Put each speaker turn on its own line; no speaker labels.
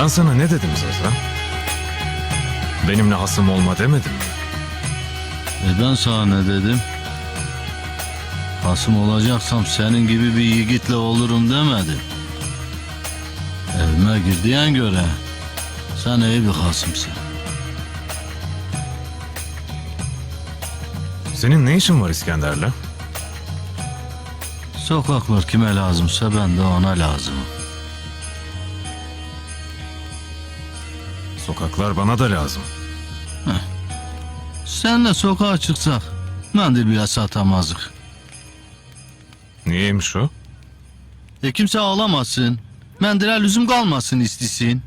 Ben sana ne dedim Zazan? Benimle hasım olma demedim mi?
E ben sana ne dedim? Hasım olacaksam senin gibi bir yiğitle olurum demedim. Evime girdiğine göre sen iyi bir hasımsın.
Senin ne işin var İskender'le?
Sokaklar kime lazımsa ben de ona lazımım.
Sokaklar bana da lazım.
Senle sokağa çıksak mendil bile satamazdık.
Niyeymiş o?
E kimse ağlamasın. Mendile lüzum kalmasın istisin.